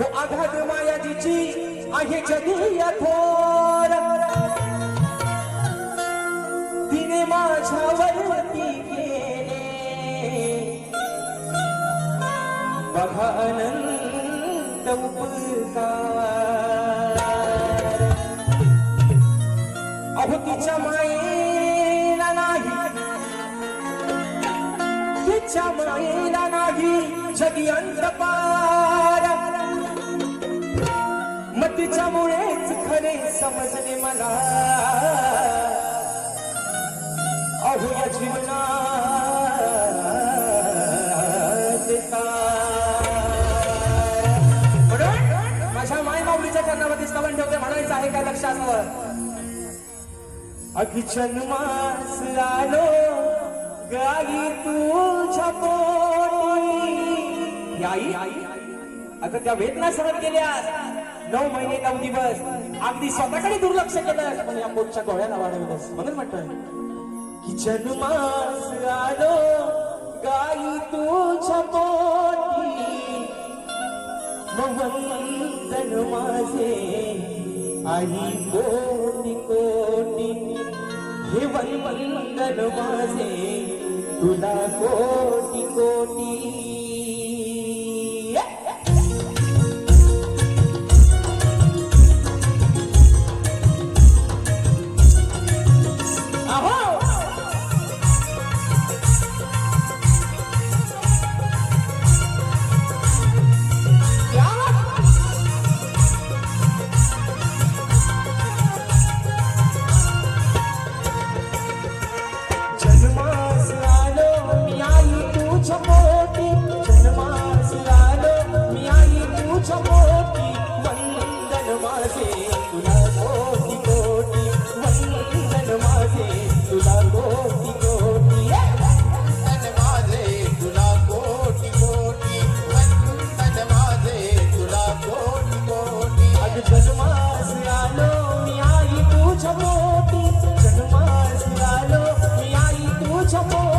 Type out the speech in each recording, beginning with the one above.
तो आघात माया जिची आहे जगी थोर. तिने माझ्यावरती केले. बघा अनंत उपकार. अहो तिच्या मायेला नाही. तिच्या मायेला नाही. जगी अंतपार तिच्यामुळेच खरे समजले मला. अहो या म्हणून माझ्या माय माऊलीच्या कर्णामध्ये स्तवन ठेवते म्हणायचं आहे काय लक्षात? असावं जन्मास आलो गाई तुझ्या पोटी. आई आता त्या वेदना सहन केल्या नऊ महिने नऊ दिवस. अगदी स्वतःकडे दुर्लक्ष केलं. पण या पोटच्या डोळ्याला वाढवलंस म्हणून म्हटलं किचन जन्मास आलो गाई तुझ्या पोटी. वंदन माझे आणि कोटी कोटी. हे वंदन माझे तुला कोटी कोटी. आई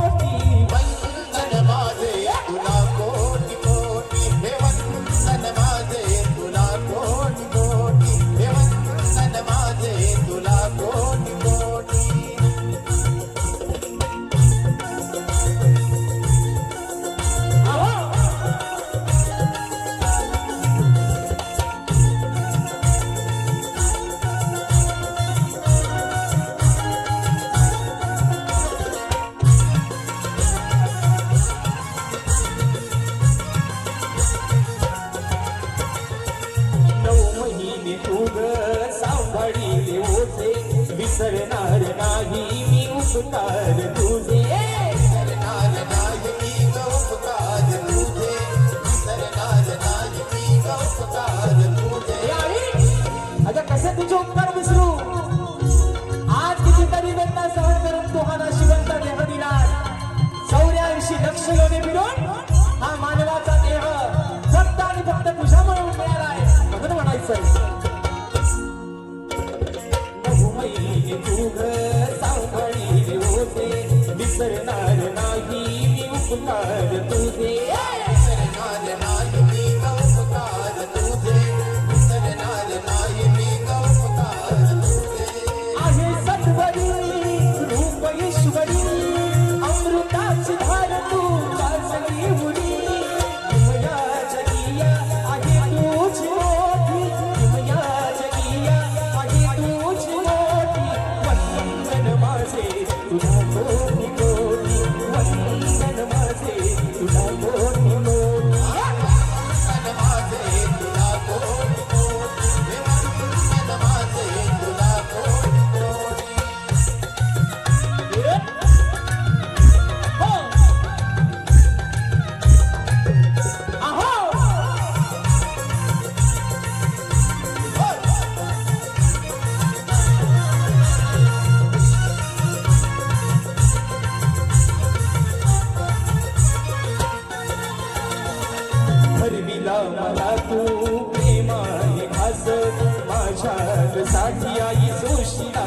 सांभाळी ओझे. विसरणार नाही मी उपकार तुझे.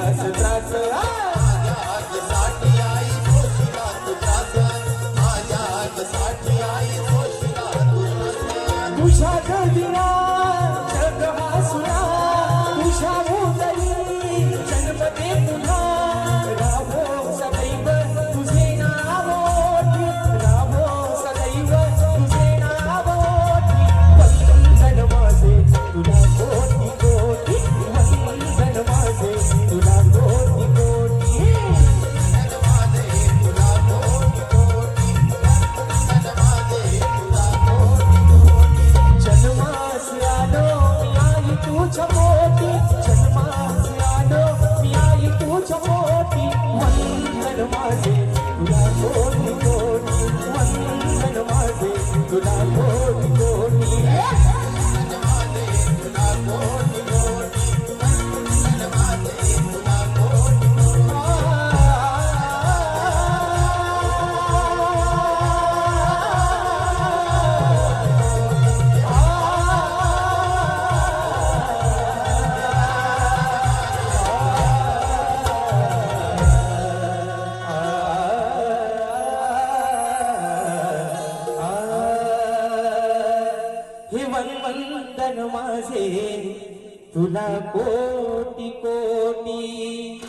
त्रास त्रास. I'm and poor. माझे तुला कोटी कोटी